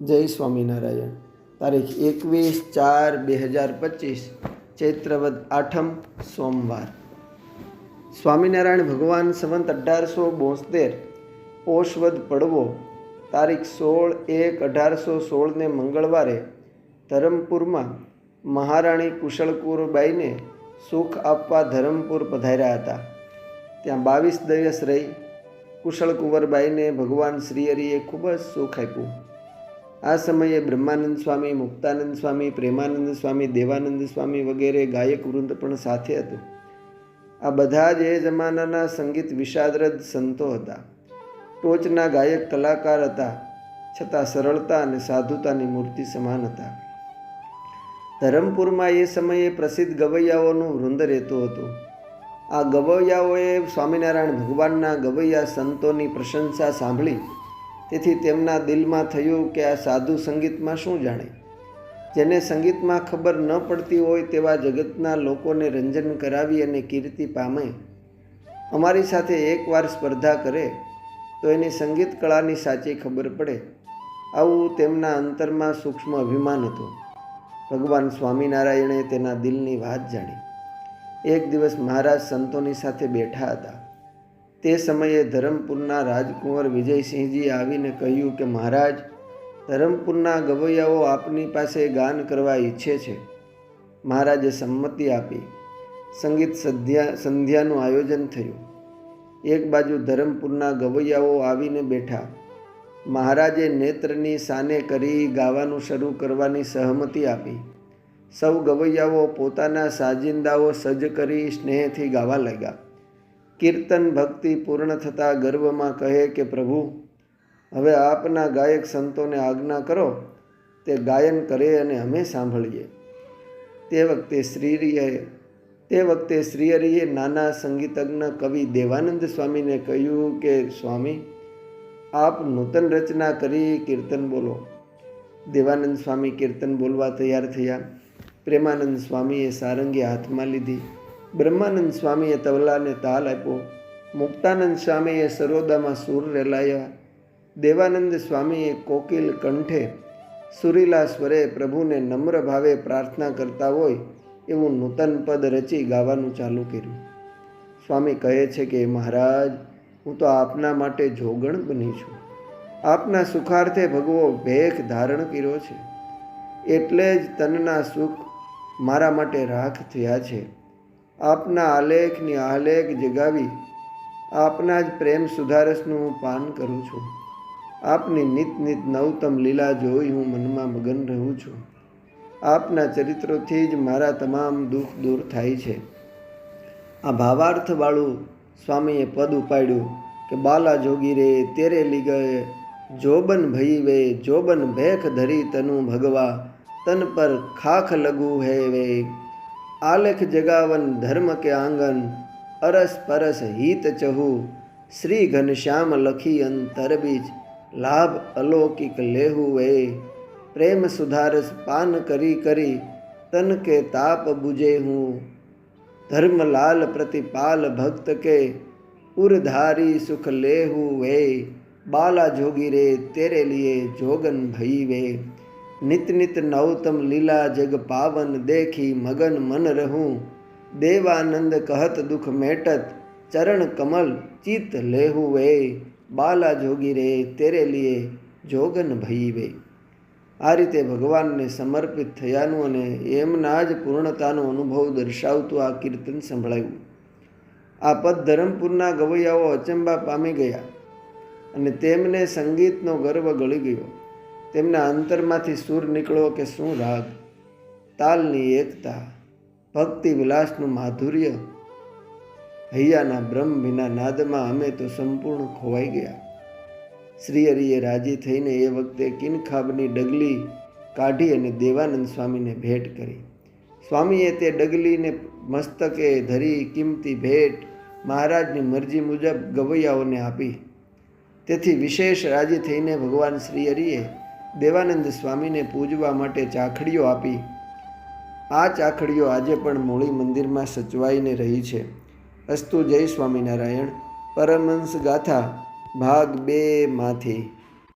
જય સ્વામિનારાયણ. તારીખ એકવીસ ચાર બે હજાર પચીસ, ચૈત્રવદ આઠમ સોમવાર. સ્વામિનારાયણ ભગવાન સંવંત અઢારસો બોતેર પોષવદ પડવો, તારીખ સોળ એક અઢારસો સોળને મંગળવારે ધરમપુરમાં મહારાણી કુશળકુરબાઈને સુખ આપવા ધરમપુર પધાર્યા હતા. ત્યાં બાવીસ દિવસ રહી કુશળ કુંવરબાઈને ભગવાન શ્રીહરિએ ખૂબ જ સુખ આપ્યું. આ સમયે બ્રહ્માનંદ સ્વામી, મુક્તાનંદ સ્વામી, પ્રેમાનંદ સ્વામી, દેવાનંદ સ્વામી વગેરે ગાયક વૃંદ પણ સાથે હતું. આ બધા જ એ જમાનાના સંગીત વિષાદરદ સંતો હતા. ટોચના ગાયક કલાકાર હતા, છતાં સરળતા અને સાધુતાની મૂર્તિ સમાન હતા. ધરમપુરમાં એ સમયે પ્રસિદ્ધ ગવૈયાઓનું વૃંદ રહેતું હતું. આ ગવૈયાઓએ સ્વામિનારાયણ ભગવાનના ગવૈયા સંતોની પ્રશંસા સાંભળી તેથી તેમના દિલમાં થયું કે આ સાધુ સંગીતમાં શું જાણે? જેને સંગીતમાં ખબર ન પડતી હોય તેવા જગતના લોકોને રંજન કરાવી અને કીર્તિ પામે. અમારી સાથે એકવાર સ્પર્ધા કરે, તો એની સંગીત કળાની સાચી ખબર પડે. આવું તેમના અંતરમાં સૂક્ષ્મ અભિમાન હતું. ભગવાન સ્વામિનારાયણે તેના દિલની વાત જાણી. એક દિવસ મહારાજ સંતોની સાથે બેઠા હતા. તે સમયે ધરમપુરના રાજકુંવર વિજયસિંહજી આવીને કહ્યું કે, મહારાજ, ધરમપુરના ગવૈયાઓ આપની પાસે ગાન કરવા ઈચ્છે છે. મહારાજે સંમતિ આપી. સંગીત સંધ્યા સંધ્યાનું આયોજન થયું. એક બાજુ ધરમપુરના ગવૈયાઓ આવીને બેઠા. મહારાજે નેત્રની સાને કરી ગાવાનું શરૂ કરવાની સહમતિ આપી. સૌ ગવૈયાઓ પોતાના સાજિંદાઓ સજ્જ કરી સ્નેહથી ગાવા લાગ્યા. કીર્તન ભક્તિ પૂર્ણ થતાં ગર્વમાં કહે કે, પ્રભુ, હવે આપના ગાયક સંતોને આજ્ઞા કરો, તે ગાયન કરે અને અમે સાંભળીએ. તે વખતે શ્રીરિયે તે વખતે શ્રીહરિએ નાના સંગીતજ્ઞ કવિ દેવાનંદ સ્વામીને કહ્યું કે, સ્વામી, આપ નૂતન રચના કરી કીર્તન બોલો. દેવાનંદ સ્વામી કીર્તન બોલવા તૈયાર થયા. પ્રેમાનંદ સ્વામીએ સારંગી હાથમાં લીધી. બ્રહ્માનંદ સ્વામીએ તબલાને તાલ આપ્યો. મુક્તાનંદ સ્વામીએ સરોદામાં સૂર રેલાયા. દેવાનંદ સ્વામીએ કોકિલ કંઠે સુરીલા સ્વરે પ્રભુને નમ્ર ભાવે પ્રાર્થના કરતા હોય એવું નૂતન પદ રચી ગાવાનું ચાલુ કર્યું. સ્વામી કહે છે કે, મહારાજ, હું તો આપના માટે જોગણ બની છું. આપના સુખાર્થે ભગવો ભેખ ધારણ કર્યો છે. એટલે જ તનના સુખ મારા માટે રાખ થયા છે. આપના આલેખની આલેખ જગાવી, આપના જ પ્રેમ સુધારસનું હું પાન કરું છું. આપની નિત નિત નવતમ લીલા જોઈ હું મનમાં મગન રહું છું. આપના ચરિત્રોથી જ મારા તમામ દુઃખ દૂર થાય છે. આ ભાવાર્થવાળું સ્વામીએ પદ ઉપાડ્યું કે, બાલા જોગી રે, તેરે લી ગયે જોબન ભઈ વે, જોબન ભેખ ધરી તનુ ભગવા, તન પર ખાખ લગુ હે વે. આલેખ જગાવન ધર્મ કે આંગન અરસ પરસ હિત ચહુ શ્રી ઘનશ્યામ લખી અંતર બીજ લાભ અલૌકિક લેહુ વે પ્રેમ સુધારસ પાન કરી કરી તન કે તાપ બુજે હું ધર્મલાલ પ્રતિપાલ ભક્ત કે ઉરધારી સુખ લેહુ વે બાલા જોગી રે તેરે લીએ જોગન ભઈ વે નિત નિત નવતમ લીલા જગ પાવન દેખી મગન મન રહું. દેવાનંદ કહત દુઃખ મેટત, ચરણ કમલ ચિત લેહુ વે. બાલા જોગી રે, તેરે લીએ જોગન ભઈ વે. આ રીતે ભગવાનને સમર્પિત થયાનું અને એમના જ પૂર્ણતાનો અનુભવ દર્શાવતું આ કીર્તન સંભળાયું. આ પદ ધરમપુરના ગવૈયાઓ અચંબા પામી ગયા અને તેમને સંગીતનો ગર્વ ગળી ગયો. તેમના અંતરમાંથી સૂર નીકળ્યો કે શું રાગ? તાલની એકતા ભક્તિ વિલાસનું માધુર્ય. હૈયાના બ્રહ્મ વિના નાદમાં અમે તો સંપૂર્ણ ખોવાઈ ગયા. શ્રીહરિએ રાજી થઈને એ વખતે કિનખાબની ડગલી કાઢી અને દેવાનંદ સ્વામીને ભેટ કરી. સ્વામીએ તે ડગલીને મસ્તકે ધરી કિંમતી ભેટ મહારાજની મરજી મુજબ ગવૈયાઓને આપી. તેથી વિશેષ રાજી થઈને ભગવાન શ્રીહરિએ દેવાનંદ સ્વામીને પૂજવા માટે ચાખડીઓ આપી. આ ચાખડીઓ આજે પણ મૂળી મંદિરમાં સચવાઈને રહી છે. અસ્તુ જય સ્વામિનારાયણ. પરમહંસ ગાથા, ભાગ બે માંથી.